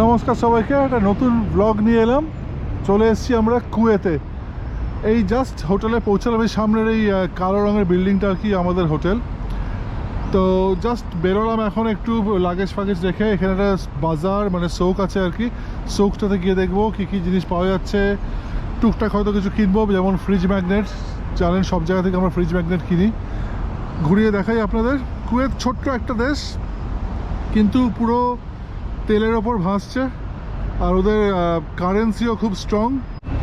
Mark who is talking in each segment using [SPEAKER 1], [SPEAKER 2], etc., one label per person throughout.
[SPEAKER 1] নমস্কার সবাইকে, একটা নতুন ব্লগ নিয়ে এলাম। চলে এসেছি আমরা কুয়েতে। এই জাস্ট হোটেলে পৌঁছালাম, এই সামনের এই কালো রঙের বিল্ডিংটা আর কি, আমাদের হোটেল তো জাস্ট বেরোলাম এখন একটু লাগেজ ফাগেজ রেখে, এখানে একটা বাজার মানে শোক আছে আর কি। শোকটাতে গিয়ে দেখব কী কী জিনিস পাওয়া যাচ্ছে। টুকটাক হয়তো কিছু কিনবো, যেমন ফ্রিজ ম্যাগনেট জানেন, সব জায়গা থেকে আমরা ফ্রিজ ম্যাগনেট কিনি। ঘুরিয়ে দেখাই আপনাদের। কুয়েত ছোট্ট একটা দেশ, কিন্তু পুরো তেলের ওপর ভাসছে, আর ওদের কারেন্সিও খুব স্ট্রং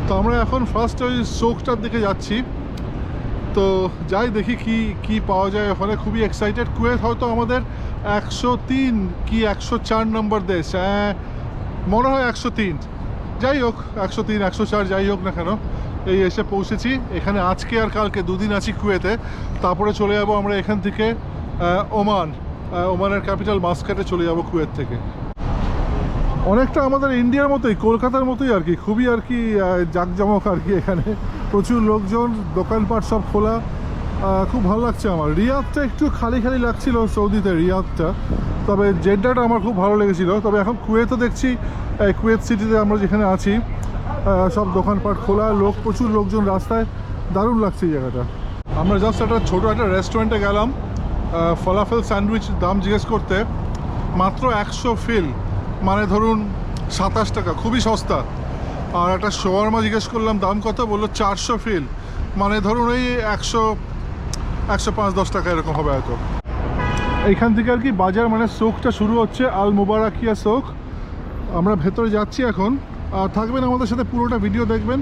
[SPEAKER 1] তো আমরা এখন ফার্স্ট ওই শোকটার দিকে যাচ্ছি। তো যাই দেখি কি কি পাওয়া যায় ওখানে। খুবই এক্সাইটেড কুয়েত হয়তো আমাদের একশো তিন কি একশো চার নম্বর দেশ। হ্যাঁ মনে হয় একশো তিন। যাই হোক, একশো তিন, একশো চার, যাই হোক না কেন, এই এসে পৌঁছেছি। এখানে আজকে আর কালকে দুদিন আছি কুয়েতে। তারপরে চলে যাব আমরা এখান থেকে ওমান। ওমানের ক্যাপিটাল মাস্কাটে চলে যাব কুয়েত থেকে। অনেকটা আমাদের ইন্ডিয়ার মতোই, কলকাতার মতোই আর কি। খুবই আর কি জাঁকজমক আর কি এখানে। প্রচুর লোকজন, দোকানপাট সব খোলা। খুব ভালো লাগছে আমার। রিয়াদটা একটু খালি খালি লাগছিল সৌদিতে, রিয়াদটা। তবে জেড্ডাটা আমার খুব ভালো লেগেছিল। তবে এখন কুয়েতও দেখছি কুয়েত সিটিতে আমরা যেখানে আছি সব দোকানপাট খোলা, লোক, প্রচুর লোকজন রাস্তায়। দারুণ লাগছে এই জায়গাটা। আমরা জাস্ট একটা ছোটো একটা রেস্টুরেন্টে গেলাম ফলাফেল স্যান্ডউইচ দাম জিজ্ঞেস করতে। মাত্র একশো ফিল মানে ধরুন সাতাশ টাকা, খুবই সস্তা। আর একটা শোয়ারমা জিজ্ঞেস করলাম, দাম কত? বলল, চারশো ফিল। মানে ধরুন ওই একশো একশো পাঁচ, দশ টাকা এরকম হবে হয়তো। এইখান থেকে আর কি বাজার মানে শোকটা শুরু হচ্ছে, আল মুবারাকিয়া শোক আমরা ভেতরে যাচ্ছি এখন। আর থাকবেন আমাদের সাথে পুরোটা ভিডিও দেখবেন,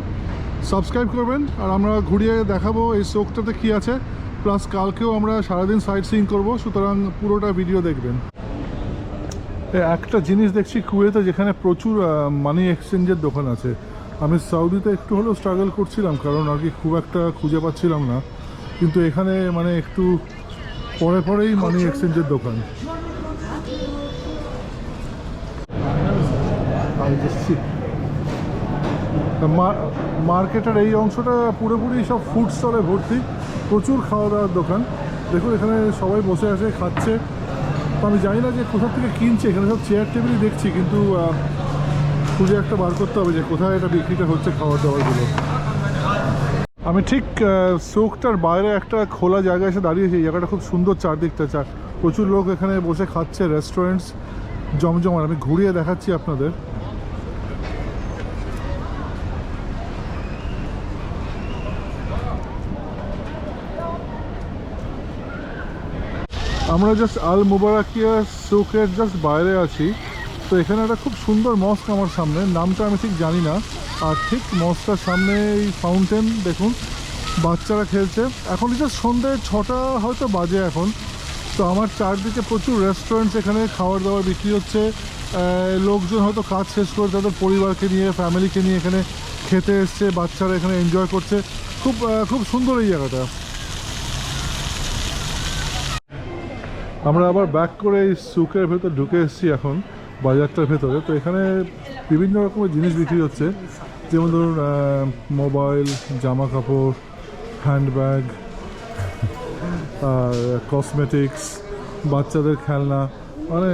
[SPEAKER 1] সাবস্ক্রাইব করবেন, আর আমরা ঘুরিয়ে দেখাবো এই শোকটাতে কী আছে। প্লাস কালকেও আমরা সারাদিন সাইট সিইং করব, সুতরাং পুরোটা ভিডিও দেখবেন। একটা জিনিস দেখছি কুয়েতে যেখানে প্রচুর মানি এক্সচেঞ্জের দোকান আছে। আমি সৌদিতে একটু হলেও স্ট্রাগল করছিলাম, কারণ আর কি খুব একটা খুঁজে পাচ্ছিলাম না। কিন্তু এখানে মানে একটু পরে পরেই মানি এক্সচেঞ্জের দোকান। মার্কেটের এই অংশটা পুরোপুরি সব ফুড স্টলে ভর্তি। প্রচুর খাওয়া দাওয়ার দোকান। দেখুন, এখানে সবাই বসে আছে, খাচ্ছে। তো আমি জানি না যে কোথা থেকে কিনছে, এখানে সব চেয়ার টেবিল দেখছি, কিন্তু খুঁজে একটা বার করতে হবে যে কোথায় এটা বিক্রিটা হচ্ছে খাবার দাবারগুলো আমি ঠিক চোখটার বাইরে একটা খোলা জায়গায় এসে দাঁড়িয়েছি জায়গাটা খুব সুন্দর চারদিকটা, চার, প্রচুর লোক এখানে বসে খাচ্ছে রেস্টুরেন্টস জমজমার আমি ঘুরিয়ে দেখাচ্ছি আপনাদের। আমরা জাস্ট আল মুবারাকিয়া সুকের জাস্ট বাইরে আছি। তো এখানে একটা খুব সুন্দর মস্ক আমার সামনে। নামটা আমি ঠিক জানি না। আর ঠিক মস্কটার সামনে এই ফাউন্টেন দেখুন, বাচ্চারা খেলছে। এখন জাস্ট সন্ধ্যে ছটা হয়তো বাজে এখন। তো আমার চারদিকে প্রচুর রেস্টুরেন্টস এখানে খাবার দাবার বিক্রি হচ্ছে। লোকজন হয়তো কাজ শেষ করে তাদের পরিবারকে নিয়ে ফ্যামিলিকে নিয়ে এখানে খেতে এসছে, বাচ্চারা এখানে এনজয় করছে। খুব খুব সুন্দর এই জায়গাটা। আমরা আবার ব্যাক করে এই সুকের ভেতর ঢুকে এসেছি এখন, বাজারটার ভেতরে। তো এখানে বিভিন্ন রকমের জিনিস বিক্রি হচ্ছে। যেমন ধরুন মোবাইল জামা কাপড় হ্যান্ডব্যাগ আর কসমেটিক্স বাচ্চাদের খেলনা মানে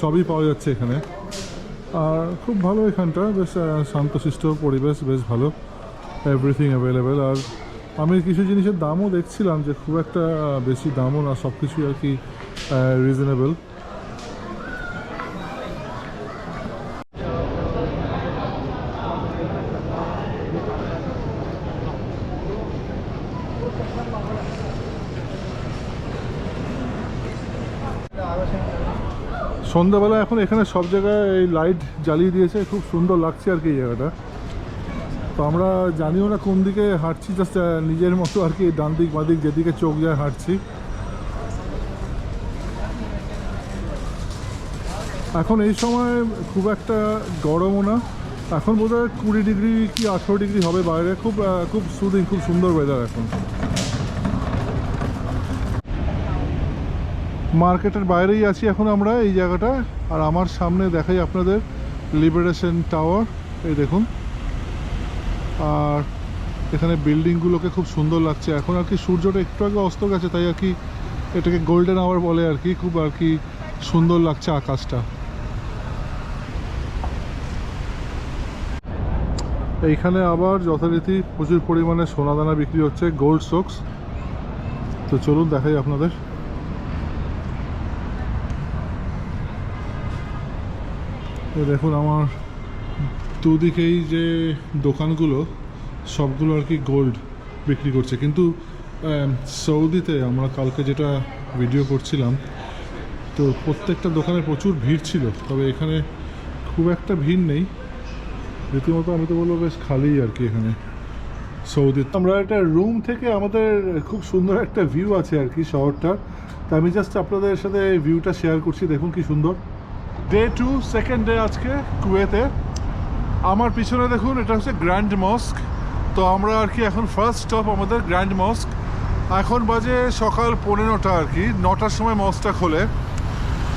[SPEAKER 1] সবই পাওয়া যাচ্ছে এখানে। আর খুব ভালো এখানটা, বেশ শান্তশিষ্ট পরিবেশ, বেশ ভালো। এভরিথিং অ্যাভেলেবেল আর আমি কিছু জিনিসের দামও দেখছিলাম যে খুব একটা বেশি দামও না সব কিছুই আর কি রিজনেবল সন্ধ্যাবেলা এখন এখানে সব জায়গায় এই লাইট জ্বালিয়ে দিয়েছে, খুব সুন্দর লাগছে আর কি এই জায়গাটা। তো আমরা জানিও না কোন দিকে হাঁটছি জাস্ট নিজের মতো আর কি ডান দিক বাঁ দিক যেদিকে চোখ যায় হাঁটছি। এখন এই সময় খুব একটা গরমও না। এখন বোধ হয় কুড়ি ডিগ্রি কি আঠেরো ডিগ্রি হবে বাইরে। খুব খুব সুদিন খুব সুন্দর ওয়েদার এখন। মার্কেটের বাইরেই আছি এখন আমরা এই জায়গাটা। আর আমার সামনে দেখাই আপনাদের লিবারেশন টাওয়ার এই দেখুন। আর এখানে বিল্ডিংগুলোকে খুব সুন্দর লাগছে। এখন আর কি সূর্যটা একটু আগে অস্ত গেছে, তাই আর কি এটাকে গোল্ডেন আওয়ার বলে আর কি। খুব আর কি সুন্দর লাগছে আকাশটা। এইখানে আবার যথারীতি প্রচুর পরিমাণে সোনাদানা বিক্রি হচ্ছে গোল্ড সোক্স তো চলুন দেখাই আপনাদের। দেখুন আমার দুদিকেই যে দোকানগুলো, সবগুলো আর কি গোল্ড বিক্রি করছে। কিন্তু সৌদিতে আমরা কালকে যেটা ভিডিও করছিলাম, তো প্রত্যেকটা দোকানে প্রচুর ভিড় ছিল। তবে এখানে খুব একটা ভিড় নেই। রীতিমতো আমি তো বলব বেশ খালি আর কি এখানে সৌদি আমরা একটা রুম থেকে আমাদের খুব সুন্দর একটা ভিউ আছে আর কি শহরটার। তা আমি জাস্ট আপনাদের সাথে ভিউটা শেয়ার করছি, দেখুন কি সুন্দর। ডে টু সেকেন্ড ডে আজকে কুয়েতে। আমার পিছনে দেখুন, এটা হচ্ছে গ্র্যান্ড মস্ক তো আমরা আর কি এখন ফার্স্ট স্টপ আমাদের গ্র্যান্ড মস্ক এখন বাজে সকাল পনেরোটা আর কি, নটার সময় মস্কটা খোলে।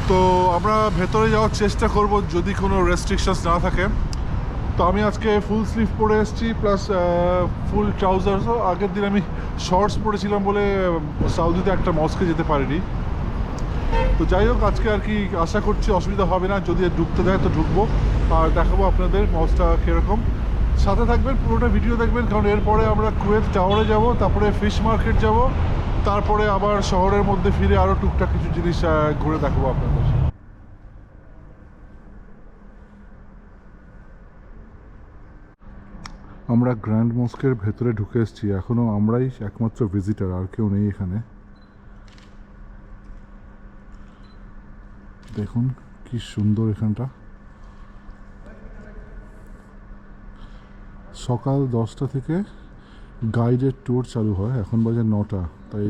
[SPEAKER 1] তো আমরা ভেতরে যাওয়ার চেষ্টা করব যদি কোনো রেস্ট্রিকশনস না থাকে। তো আমি আজকে ফুল স্লিভ পরে এসেছি প্লাস ফুল ট্রাউজার্সও আগের দিন আমি শর্টস পরেছিলাম বলে সাউদিতে একটা মস্কে যেতে পারিনি। তো যাই হোক, আজকে আর কি আশা করছি অসুবিধা হবে না, যদি ঢুকতে দেয় তো ঢুকবো। আর দেখাবো আপনাদের মসটা কীরকম। সাথে থাকবেন, পুরোটা ভিডিও দেখবেন, কারণ এরপরে আমরা কুয়েত টাওয়ারে যাব, তারপরে ফিশ মার্কেট যাব, তারপরে আবার শহরের মধ্যে ফিরে আরও টুকটাক কিছু জিনিস ঘুরে দেখাবো আপনাদের। আমরা গ্র্যান্ড মস্কের ভেতরে ঢুকে এসেছি। এখনও আমরাই একমাত্র ভিজিটার আর কেউ নেই এখানে। দেখুন কি সুন্দর এখানটা। সকাল দশটা থেকে গাইডেড ট্যুর চালু হয়। এখন বাজে নটা, তাই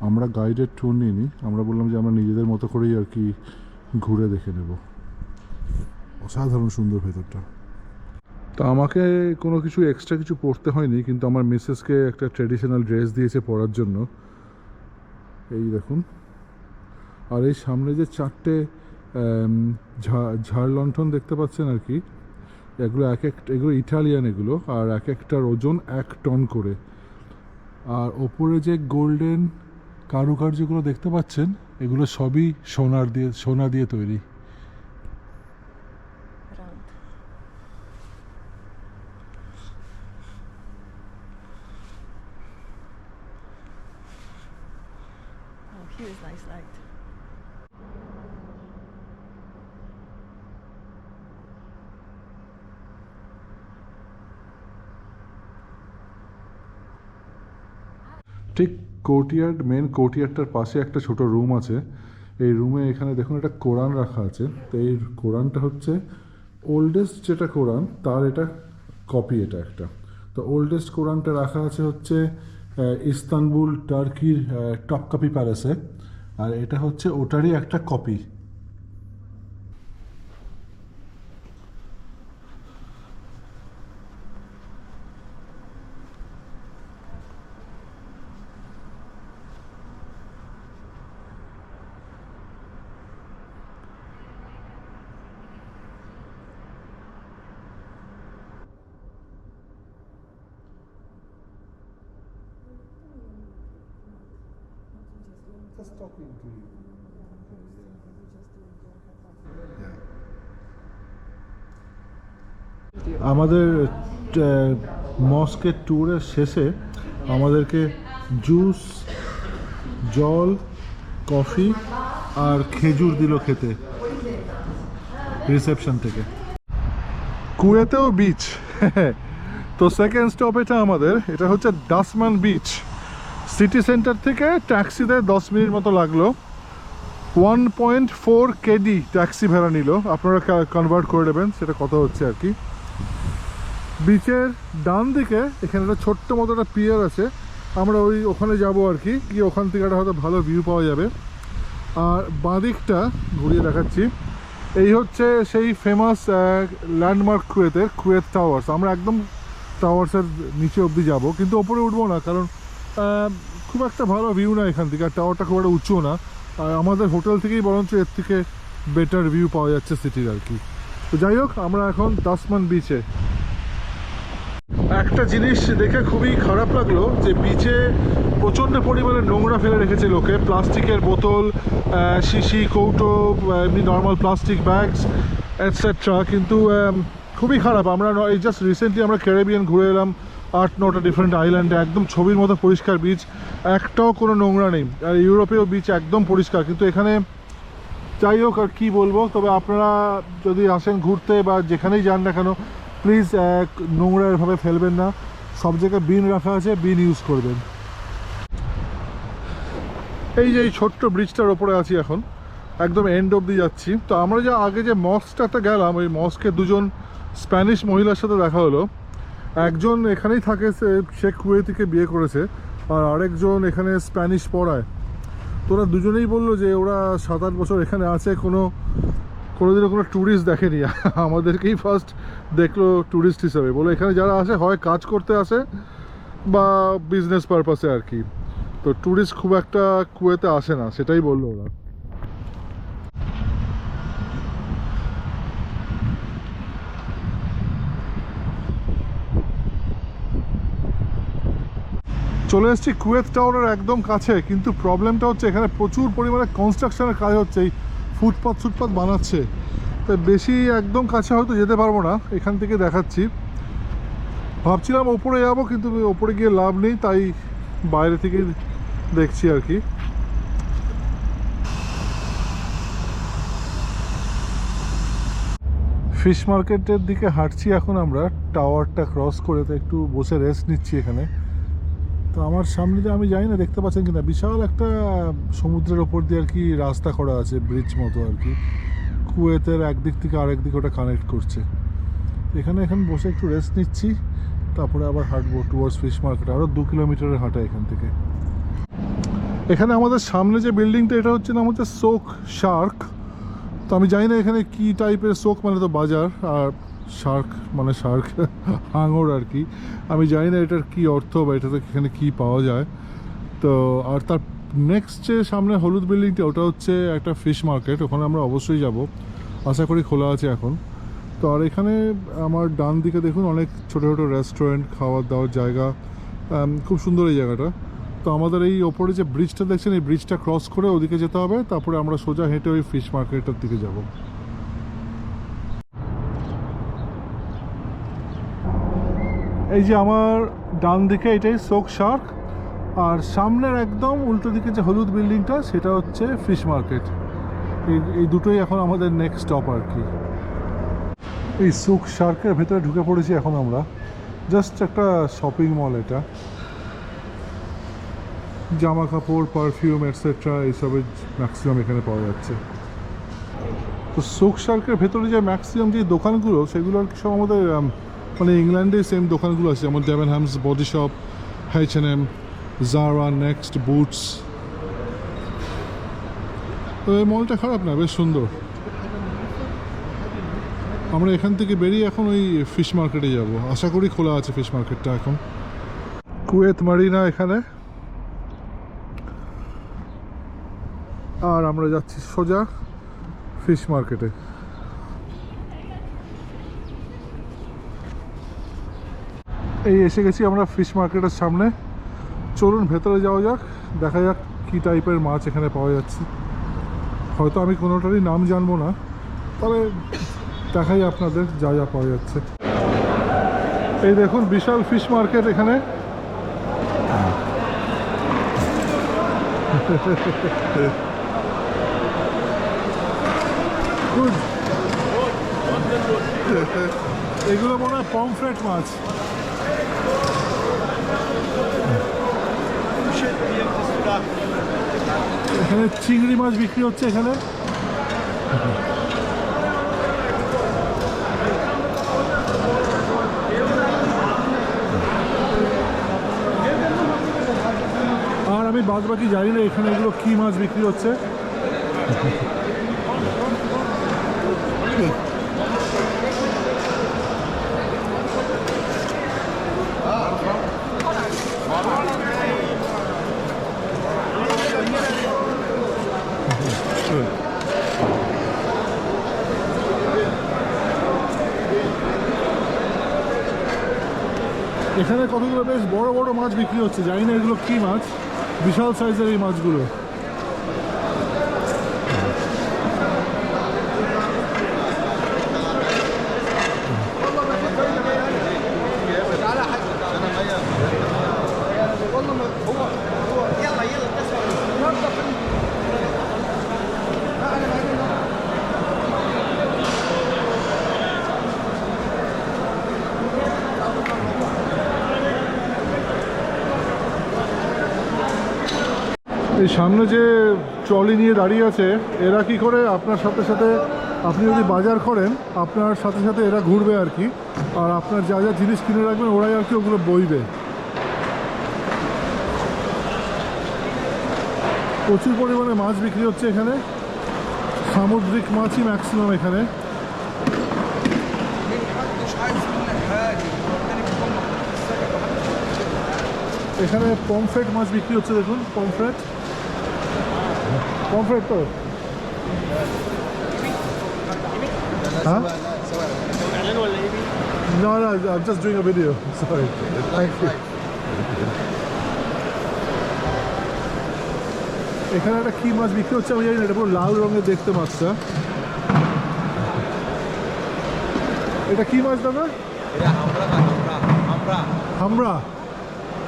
[SPEAKER 1] আমরা গাইডেড ট্যুর নিইনি। আমরা বললাম যে আমরা নিজেদের মতো করেই আর কি ঘুরে দেখে নেব। অসাধারণ সুন্দর ভেতরটা। তো আমাকে কোনো কিছু এক্সট্রা কিছু পরতে হয়নি, কিন্তু আমার মিসেসকে একটা ট্রেডিশনাল ড্রেস দিয়েছে পরার জন্য। এই দেখুন। আর এই সামনে যে চারটে ঝাড় লণ্ঠন দেখতে পাচ্ছেন আর কি, এগুলো এক এক, এগুলো ইটালিয়ান এগুলো, আর এক একটার ওজন এক টন করে। আর ওপরে যে গোল্ডেন কারুকার্যগুলো দেখতে পাচ্ছেন, এগুলো সবই সোনার দিয়ে, সোনা দিয়ে তৈরি। কোর্টিয়ার্ড মেন কোর্টিয়ার্ডটার পাশে একটা ছোট রুম আছে। এই রুমে এখানে দেখুন একটা কোরআন রাখা আছে। তো এই কোরআনটা হচ্ছে ওল্ডেস্ট যেটা কোরআন, তার এটা কপি এটা একটা। তো ওল্ডেস্ট কোরআনটা রাখা আছে হচ্ছে ইস্তানবুল, টার্কির টপকাপি প্যালেসে আর এটা হচ্ছে ওটারই একটা কপি আমাদের মস্কের ট্যুরের শেষে আমাদেরকে জুস জল কফি আর খেজুর দিল খেতে। রিসেপশন থেকে। কুয়েতেও বিচ তো সেকেন্ড স্টপ এটা আমাদের। এটা হচ্ছে দাসমান বিচ সিটি সেন্টার থেকে ট্যাক্সিতে দশ মিনিট মতো লাগল। One point four KD taxi ভাড়া নিল। আপনারা কনভার্ট করে নেবেন, সেটা কত হচ্ছে আর কি। বিচের ডান দিকে এখানে একটা ছোট্ট মতো একটা পিয়ার আছে। আমরা ওই ওখানে যাব আর কি, গিয়ে ওখান থেকে একটা হয়তো ভালো ভিউ পাওয়া যাবে। আর বাঁদিকটা ঘুরিয়ে দেখাচ্ছি। এই হচ্ছে সেই ফেমাস ল্যান্ডমার্ক কুয়েতের কুয়েত টাওয়ার্স আমরা একদম টাওয়ার্সের নিচে অবধি যাব, কিন্তু ওপরে উঠবো না, কারণ খুব একটা ভালো ভিউ না এখান থেকে, আর টাওয়ারটা খুব একটা উঁচু না। আর আমাদের হোটেল থেকেই বরঞ্চ এর থেকে বেটার ভিউ পাওয়া যাচ্ছে সিটির আর কি। তো যাই হোক, আমরা এখন দাসমান বিচে একটা জিনিস দেখে খুবই খারাপ লাগল যে বিচে প্রচণ্ড পরিমাণে নোংরা ফেলে রেখেছে লোকে। প্লাস্টিকের বোতল শিশি, কৌটো এমনি নর্মাল প্লাস্টিক ব্যাগস এটসেট্রা কিন্তু খুবই খারাপ। আমরা এই জাস্ট রিসেন্টলি আমরা ক্যারেবিয়ান ঘুরে এলাম। আট নটা ডিফারেন্ট আইল্যান্ডে একদম ছবির মতো পরিষ্কার বিচ একটাও কোনো নোংরা নেই। আর ইউরোপেও বিচ একদম পরিষ্কার, কিন্তু এখানে যাই হোক আর কী বলব, তবে আপনারা যদি আসেন ঘুরতে বা যেখানেই যান না কেন প্লিজ এক নোংরা এভাবে ফেলবেন না। সব জায়গায় বিন রাখা আছে বিন ইউজ করবেন। এই যে এই ছোট্ট ব্রিজটার ওপরে আছি এখন, একদম এন্ড অবধি যাচ্ছি। তো আমরা যে আগে যে মস্কটাতে গেলাম, ওই মস্কে দুজন স্প্যানিশ মহিলার সাথে দেখা হলো। একজন এখানেই থাকে, সে কুয়েতিকে বিয়ে করেছে, আর আরেকজন এখানে স্প্যানিশ পড়ায়। তো ওরা দুজনেই বলল যে ওরা সাত আট বছর এখানে আছে, কোনো, কোনোদিনও কোনো ট্যুরিস্ট দেখেনি। আমাদেরকেই ফার্স্ট দেখল ট্যুরিস্ট হিসাবে। বলে এখানে যারা আসে, হয় কাজ করতে আসে বা বিজনেস পারপাসে আর কি। তো ট্যুরিস্ট খুব একটা কুয়েতে আসে না, সেটাই বলল ওরা। চলে এসেছি কুয়েত টাওয়ারের একদম কাছে, কিন্তু প্রবলেমটা হচ্ছে এখানে প্রচুর পরিমাণে কনস্ট্রাকশনের কাজ হচ্ছে, এই ফুটপাথ ফুটপাথ বানাচ্ছে। তাই বেশি একদম কাছে হয়তো যেতে পারব না, এখান থেকে দেখাচ্ছি। ভাবছিলাম ওপরে যাব, কিন্তু ওপরে গিয়ে লাভ নেই, তাই বাইরে থেকে দেখছি আর কি। ফিশ মার্কেটের দিকে হাঁটছি এখন আমরা টাওয়ারটা ক্রস করে তো একটু বসে রেস্ট নিচ্ছি এখানে। তো আমার সামনে দিয়ে আমি জানি না, দেখতে পাচ্ছেন কিনা, বিশাল একটা সমুদ্রের ওপর দিয়ে আর কি রাস্তা করা আছে ব্রিজ মতো আর কি। কুয়েতের একদিক থেকে আরেক দিকে ওটা কানেক্ট করছে। এখানে, এখন বসে একটু রেস্ট নিচ্ছি, তারপরে আবার হাঁটবো টুয়ার্ডস ফিশ মার্কেট আরও দু কিলোমিটারের হাঁটা এখান থেকে। এখানে আমাদের সামনে যে বিল্ডিংটা এটা হচ্ছে নাম হচ্ছে সোক শার্ক তো আমি জানি না এখানে কি টাইপের শোক মানে তো বাজার, আর শার্ক মানে শার্ক, হাঙর আর কি। আমি জানি না এটার কি অর্থ বা এটাতে এখানে কি পাওয়া যায়। তো, আর তার নেক্সট যে সামনে হলুদ বিল্ডিংটা, ওটা হচ্ছে একটা ফিশ মার্কেট ওখানে আমরা অবশ্যই যাব। আশা করি খোলা আছে এখন। তো, আর এখানে আমার ডান দিকে দেখুন, অনেক ছোটো ছোটো রেস্টুরেন্ট খাওয়ার দাওয়ার জায়গা খুব সুন্দর এই জায়গাটা। তো, আমাদের এই ওপরে যে ব্রিজটা দেখছেন, এই ব্রিজটা ক্রস করে ওদিকে যেতে হবে, তারপরে আমরা সোজা হেঁটে ওই ফিশ মার্কেটের দিকে যাব। এই যে আমার ডান দিকে এটাই সোক শার্ক আর সামনের একদম উল্টো দিকে যে হলুদ বিল্ডিংটা সেটা হচ্ছে ফিশ মার্কেট এই এই দুটোই এখন আমাদের নেক্সট স্টপ আর কি। এই সুক শার্কের ভেতরে ঢুকে পড়েছি এখন আমরা। জাস্ট একটা শপিং মল এটা। জামা কাপড় পারফিউম এটসেট্রা এইসবের ম্যাক্সিমাম এখানে পাওয়া যাচ্ছে। তো সোক শার্কের ভেতরে যে ম্যাক্সিমাম যে দোকানগুলো সেগুলো আর কি সব আমাদের আম, মানে ইংল্যান্ডে সেম দোকানগুলো আছে, যেমন Debenhams body shop H N M Zara Next Boots এই মলটা খারাপ না, বেশ সুন্দর। আমরা এখান থেকে বেরিয়ে এখন ওই ফিশ মার্কেটে যাব। আশা করি খোলা আছে ফিশ মার্কেটটা এখন। কুয়েত মারিনা এখানে। আর আমরা যাচ্ছি সোজা ফিশ মার্কেটে এই এসে গেছি আমরা ফিশ মার্কেটের সামনে। চলুন ভেতরে যাওয়া যাক, দেখা যাক কী টাইপের মাছ এখানে পাওয়া যাচ্ছে। হয়তো আমি কোনোটারই নাম জানব না, তবে দেখাই আপনাদের যা যা পাওয়া যাচ্ছে। এই দেখুন বিশাল ফিশ মার্কেট এখানে। এগুলো মনে হয় পমফ্রেট মাছ। এখানে চিংড়ি মাছ বিক্রি হচ্ছে এখানে। আর আমি বাদ বাকি জানি না এখানে এগুলো কি মাছ বিক্রি হচ্ছে। এখানে কতগুলো বেশ বড় বড় মাছ বিক্রি হচ্ছে? জানি না এগুলো কি মাছ। বিশাল সাইজের এই মাছগুলো। এই সামনে যে ট্রলি নিয়ে দাঁড়িয়ে আছে, এরা কি করে? আপনার সাথে সাথে আপনি যদি বাজার করেন, আপনার সাথে সাথে এরা ঘুরবে আর কি। আর আপনার যা যা জিনিস কিনে রাখবেন, ওরাই আর কি ওগুলো বইবে। প্রচুর পরিমাণে মাছ বিক্রি হচ্ছে এখানে। সামুদ্রিক মাছই ম্যাক্সিমাম এখানে। এখানে পমফ্রেট মাছ বিক্রি হচ্ছে, দেখুন পমফ্রেট পমফ্রেট তো হ্যাঁ No, no, I'm just doing a video. Sorry. Thank you. এখানে একটা কি মাছ বিক্রি হচ্ছে আমি জানি না এটা পুরো লাল রঙের দেখতে মাছটা এটা কি মাছ দাদা? হামরা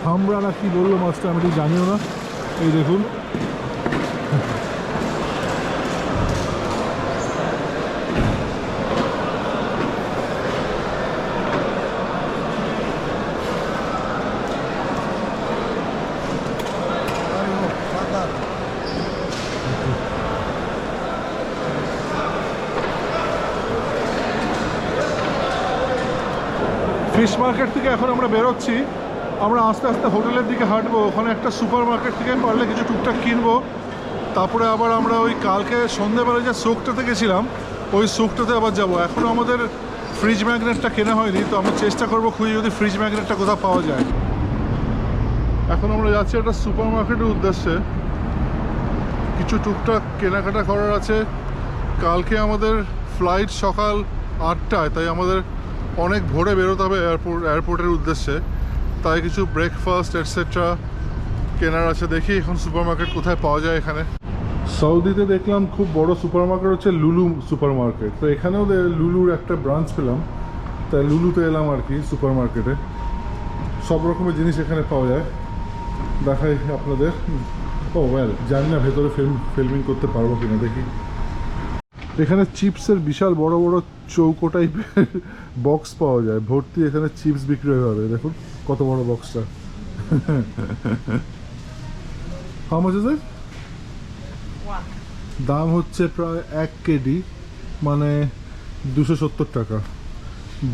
[SPEAKER 1] হামরা না কি বলল মাছটা আমি ঠিক জানিও না। এই দেখুন। ফিশ মার্কেট থেকে এখন আমরা বেরোচ্ছি। আমরা আস্তে আস্তে হোটেলের দিকে হাঁটবো। ওখানে একটা সুপার মার্কেট থেকে পারলে কিছু টুকটাক কিনবো। তারপরে আবার আমরা ওই কালকে সন্ধ্যেবেলা যে শোকটাতে গেছিলাম, ওই শোকটাতে আবার যাব। এখনও আমাদের ফ্রিজ ম্যাগনেটটা কেনা হয়নি, তো আমরা চেষ্টা করব খুঁজে যদি ফ্রিজ ম্যাগনেটটা কোথাও পাওয়া যায়। এখন আমরা যাচ্ছি একটা সুপার মার্কেটের উদ্দেশ্যে। কিছু টুকটাক কেনাকাটা করার আছে। কালকে আমাদের ফ্লাইট সকাল আটটায়, তাই আমাদের অনেক ভোরে বেরোতে হবে এয়ারপোর্ট, এয়ারপোর্টের উদ্দেশ্যে। তাই কিছু ব্রেকফাস্ট এটসেট্রা কেনার আছে দেখি এখন সুপার মার্কেট কোথায় পাওয়া যায় এখানে। সৌদিতে দেখলাম খুব বড় সুপার মার্কেট হচ্ছে লুলু সুপার মার্কেট তো এখানেও লুলুর একটা ব্রাঞ্চ পেলাম। তাই লুলুতে এলাম আর কি সুপার মার্কেটে সব রকমের জিনিস এখানে পাওয়া যায়। দেখাই আপনাদের। ও ওয়েল জানি না ভেতরে ফিল্ম ফিল্মিং করতে পারব কিনা, দেখি। এখানে চিপসের বিশাল বড় বড় চৌকো টাইপের বক্স পাওয়া যায়। ভর্তি এখানে চিপস বিক্রি হয়ে যাবে। দেখুন কত বড় বক্সটা দাম হচ্ছে প্রায় এক কেডি মানে দুশো সত্তর টাকা।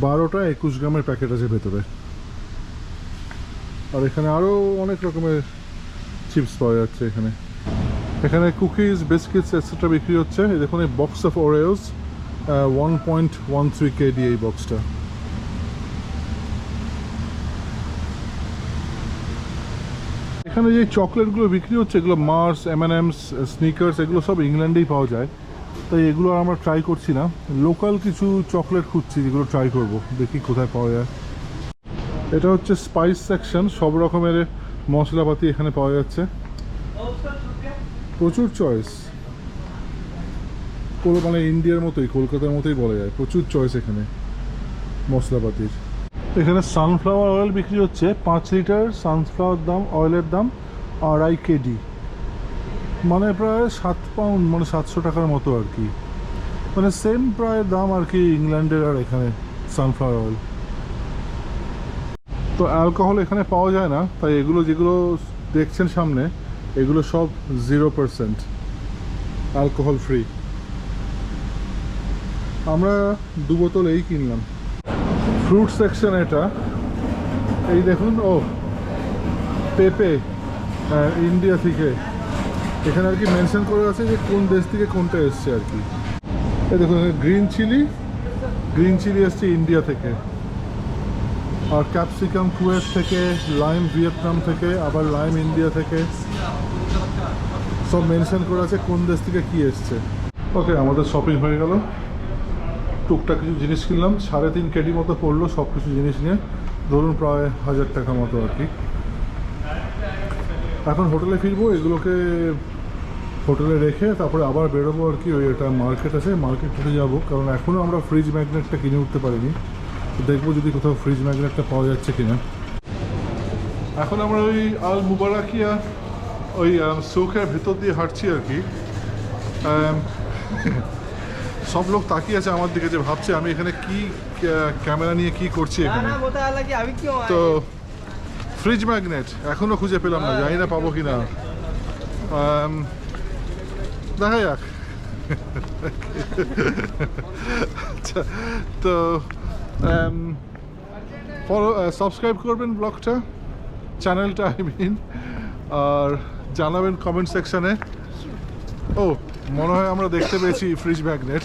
[SPEAKER 1] বারোটা একুশ গ্রামের প্যাকেট আছে ভেতরে। আর এখানে আরও অনেক রকমের চিপস পাওয়া যাচ্ছে এখানে। এখানে কুকিজ বিস্কিটস এটসেট্রা বিক্রি হচ্ছে। দেখুন, এই box of Oreos one point one three KD এই বক্সটা এখানে যে চকলেটগুলো বিক্রি হচ্ছে, এগুলো Mars M N M's Snickers এগুলো সব ইংল্যান্ডেই পাওয়া যায়। তাই এগুলো আর আমরা ট্রাই করছি না। লোকাল কিছু চকলেট খুঁজছি, যেগুলো ট্রাই করব, দেখি কোথায় পাওয়া যায়। এটা হচ্ছে স্পাইস সেকশন সব রকমের মশলাপাতি এখানে পাওয়া যাচ্ছে। প্রচুর চয়েস মানে ইন্ডিয়ার মতোই, কলকাতার মতোই বলা যায়। প্রচুর চয়েস এখানে, মশলাপাতির। এখানে সানফ্লাওয়ার অয়েল বিক্রি হচ্ছে, পাঁচ লিটার সানফ্লাওয়ার দাম অয়েলের দাম, আড়াই কেডি মানে প্রায় সাত পাউন্ড মানে সাতশো টাকার মতো আর কি। মানে সেম প্রায় দাম আর কি ইংল্যান্ডের আর এখানে সানফ্লাওয়ার অয়েল তো অ্যালকোহল এখানে পাওয়া যায় না, তাই এগুলো যেগুলো দেখছেন সামনে এগুলো সব জিরো পারসেন্ট অ্যালকোহল ফ্রি আমরা দু বোতল এই কিনলাম। ফ্রুট সেকশন এটা। এই দেখুন, ও, পেপে ইন্ডিয়া থেকে। এখানে আর কি মেনশন করে আছে যে কোন দেশ থেকে কোনটা এসছে আর কি। এই দেখুন গ্রিন চিলি গ্রিন চিলি এসছে ইন্ডিয়া থেকে। আর ক্যাপসিকাম কুয়েত থেকে লাইম ভিয়েতনাম থেকে, আবার লাইম ইন্ডিয়া থেকে। সব মেনশন করে আছে কোন দেশ থেকে কি এসছে। ওকে আমাদের শপিং হয়ে গেল। টুকটাক কিছু জিনিস কিনলাম, সাড়ে তিন কেডি মতো পড়ল সব কিছু জিনিস নিয়ে। ধরুন প্রায় হাজার টাকা মতো আর কি। এখন হোটেলে ফিরবো, এগুলোকে হোটেলে রেখে তারপরে আবার বেরোবো আর কি, ওই একটা মার্কেট আছে, মার্কেটে যাব। কারণ এখনও আমরা ফ্রিজ ম্যাগনেটটা কিনে উঠতে পারিনি। তো দেখব যদি কোথাও ফ্রিজ ম্যাগনেটটা পাওয়া যাচ্ছে কিনা। এখন আমরা ওই আল মুবারাকিয়া ওই চৌকের ভেতর দিয়ে হাঁটছি আর কি। সব লোক তাকিয়ে আছে আমার দিকে যে ভাবছে আমি এখানে কি ক্যামেরা নিয়ে কি করছি এখানে। তো ফ্রিজ ম্যাগনেট এখনও খুঁজে পেলাম না জানি না পাবো কি না দেখা যাক। আচ্ছা তো ফলো সাবস্ক্রাইব করবেন ব্লগটা চ্যানেলটা আই মিন আর জানাবেন কমেন্ট সেকশানে ও, মনে হয় আমরা দেখতে পেয়েছি ফ্রিজ ম্যাগনেট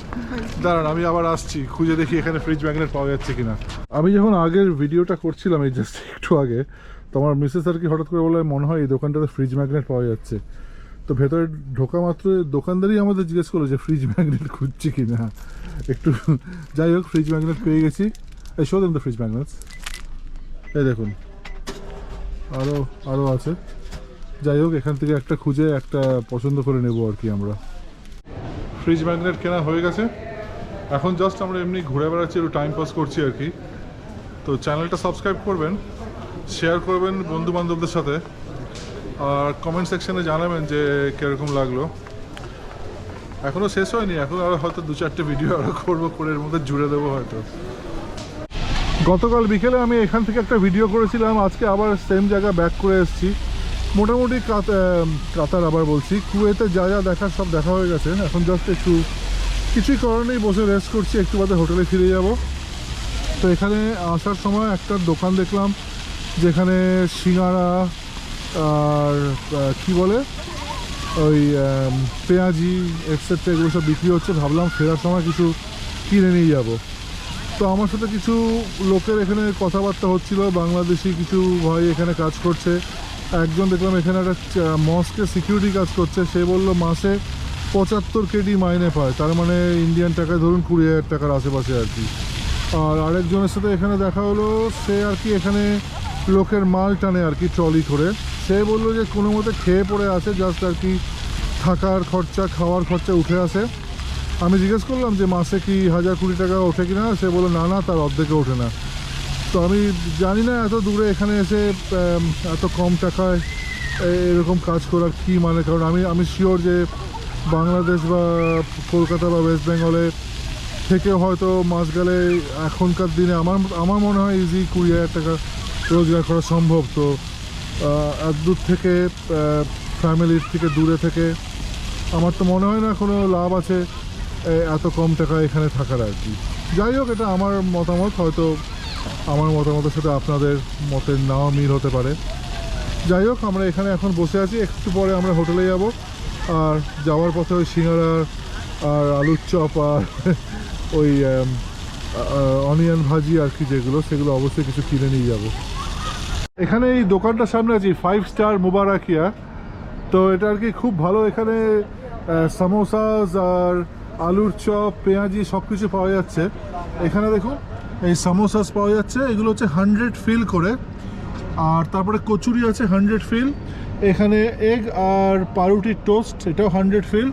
[SPEAKER 1] দাঁড়ান, আমি আবার আসছি, খুঁজে দেখি এখানে ফ্রিজ ম্যাগনেট পাওয়া যাচ্ছে কিনা। আমি যখন আগের ভিডিওটা করছিলাম, এই জাস্ট একটু আগে, তো আমার মিসেস আর কি হঠাৎ করে বলে মনে হয় এই দোকানটাতে ফ্রিজ ম্যাগনেট পাওয়া যাচ্ছে। তো ভেতরে ঢোকা মাত্র দোকানদারই আমাদের জিজ্ঞেস করল যে ফ্রিজ ম্যাগনেট খুঁজছি কি না একটু, যাই হোক ফ্রিজ ম্যাগনেট পেয়ে গেছি। এই so then the fridge magnets এই দেখুন আরও আরও আছে। যাই হোক, এখান থেকে একটা খুঁজে, একটা পছন্দ করে নেব আর কি আমরা। ফ্রিজ ম্যাগনেট কেনা হয়ে গেছে। এখন জাস্ট আমরা এমনি ঘুরে বেড়াচ্ছি, একটু টাইম পাস করছি আর কি। তো চ্যানেলটা সাবস্ক্রাইব করবেন শেয়ার করবেন বন্ধু বান্ধবদের সাথে, আর কমেন্ট সেকশনে জানাবেন যে কীরকম লাগল। এখনও শেষ হয়নি, এখন আরও হয়তো দু চারটে ভিডিও আরও করব, করে এর মধ্যে জুড়ে দেবো হয়তো। গতকাল বিকেলে আমি এখান থেকে একটা ভিডিও করেছিলাম, আজকে আবার সেম জায়গা ব্যাক করে এসেছি। মোটামুটি কাত- কাতার আবার বলছি, কুয়েতে যা যা দেখার সব দেখা হয়ে গেছে। এখন জাস্ট একটু কিছুই করার বসে রেস্ট করছি, একটু বাদে হোটেলে ফিরে যাব। তো এখানে আসার সময় একটা দোকান দেখলাম, যেখানে সিঙ্গারা আর কি বলে, ওই পেঁয়াজি এক্সেট্রা এগুলো সব বিক্রি হচ্ছে। ভাবলাম ফেরার সময় কিছু কিনে নিয়ে যাব। তো আমার সাথে কিছু লোকের এখানে কথাবার্তা হচ্ছিল, বাংলাদেশি কিছু ভাই এখানে কাজ করছে। একজন দেখলাম এখানে একটা মস্কে সিকিউরিটি কাজ করছে। সে বলল, মাসে পঁচাত্তর কেডি মাইনে পায়। তার মানে ইন্ডিয়ান টাকায় ধরুন কুড়ি হাজার টাকার আশেপাশে আর কি। আর আরেকজনের সাথে এখানে দেখা হলো, সে আর কি এখানে লোকের মাল টানে আর কি ট্রলি করে। সে বলল যে, কোনো মতে খেয়ে পড়ে আছে জাস্ট আর কি থাকার খরচা, খাওয়ার খরচা উঠে আসে আমি জিজ্ঞেস করলাম যে, মাসে কি হাজার কুড়ি টাকা ওঠে কি না সে বলল, না না, তার অর্ধেকে ওঠে না। তো আমি জানি না এত দূরে এখানে এসে এত কম টাকায় এরকম কাজ করার কি মানে? কারণ আমি আমি শিওর যে বাংলাদেশ বা কলকাতা বা ওয়েস্ট বেঙ্গলে থেকে হয়তো মাস গেলে এখনকার দিনে আমার আমার মনে হয় ইজি কুড়ি হাজার টাকা রোজগার করা সম্ভব। তো এত দূর থেকে ফ্যামিলির থেকে দূরে থেকে আমার তো মনে হয় না কোনো লাভ আছে এত কম টাকা এখানে থাকার আর কি। যাই হোক, এটা আমার মতামত, হয়তো আমার মতামতের সাথে আপনাদের মতের নাও মিল হতে পারে। যাই হোক, আমরা এখানে এখন বসে আছি। একটু পরে আমরা হোটেলে যাব। আর যাওয়ার পথে ওই সিঙ্গারা আর আলুর চপ আর ওই অনিয়ন ভাজি আর কি যেগুলো, সেগুলো অবশ্যই কিছু কিনে নিয়ে যাব। এখানে এই দোকানটার সামনে আছি ফাইভ স্টার মুবারাকিয়া। তো এটা আর কি খুব ভালো। এখানে সামোসাস আর আলুর চপ, পেঁয়াজি সব কিছু পাওয়া যাচ্ছে। এখানে দেখুন এই সামোসাস পাওয়া যাচ্ছে, এগুলো হচ্ছে হান্ড্রেড ফিল করে। আর তারপরে কচুরি আছে হান্ড্রেড ফিল এখানে এগ আর পাউরুটির টোস্ট এটাও হান্ড্রেড ফিল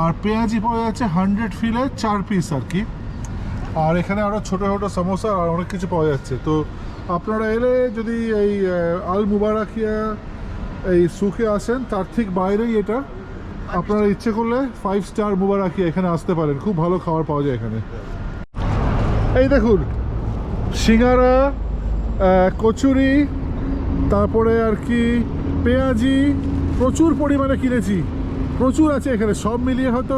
[SPEAKER 1] আর পেঁয়াজি পাওয়া যাচ্ছে হান্ড্রেড ফিলে চার পিস আর কি। আর এখানে আরও ছোটো ছোটো সমোসা আর অনেক কিছু পাওয়া যাচ্ছে। তো আপনারা এলে যদি এই আল মুবারাকিয়া, এই সুখে আসেন, তার ঠিক বাইরেই এটা। আপনারা ইচ্ছে করলে ফাইভ স্টার মুবারাকিয়া এখানে আসতে পারেন। খুব ভালো খাবার পাওয়া যায় এখানে। এই দেখুন, সিঙ্গারা কচুরি, তারপরে আর কি পেঁয়াজি, প্রচুর পরিমাণে কিনেছি। প্রচুর আছে এখানে, সব মিলিয়ে হয়তো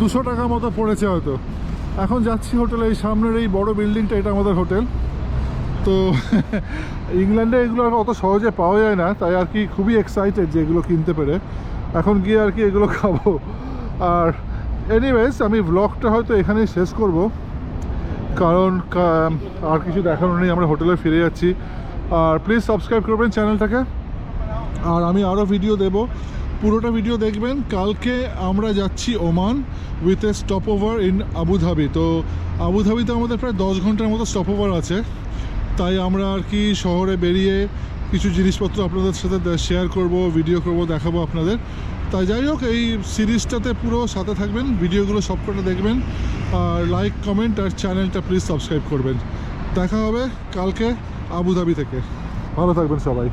[SPEAKER 1] দুশো টাকা মতো পড়েছে হয়তো। এখন যাচ্ছি হোটেলে, এই সামনের এই বড় বিল্ডিংটা, এটা আমাদের হোটেল। তো, ইংল্যান্ডে এগুলো আর অত সহজে পাওয়া যায় না, তাই আর কি খুবই এক্সাইটেড যে এগুলো কিনতে পেরে। এখন গিয়ে আর কি এগুলো খাব। আর এনিওয়েজ আমি ব্লগটা হয়তো এখানেই শেষ করব। কারণ আর কিছু দেখানোর নেই, আমরা হোটেলে ফিরে যাচ্ছি। আর প্লিজ সাবস্ক্রাইব করবেন চ্যানেলটাকে। আর আমি আরও ভিডিও দেব। পুরোটা ভিডিও দেখবেন। কালকে আমরা যাচ্ছি Oman with a stopover in Abu Dhabi তো আবুধাবিতে আমাদের প্রায় দশ ঘণ্টার মতো স্টপ ওভার আছে। তাই আমরা আর কি শহরে বেরিয়ে কিছু জিনিসপত্র আপনাদের সাথে শেয়ার করব ভিডিও করব, দেখাবো আপনাদের। তাই যাই হোক, এই সিরিজটাতে পুরো সাথে থাকবেন, ভিডিওগুলো সবকটা দেখবেন, আর লাইক কমেন্ট আর চ্যানেলটা প্লিজ সাবস্ক্রাইব করবেন। দেখা হবে কালকে আবুধাবি থেকে। ভালো থাকবেন সবাই।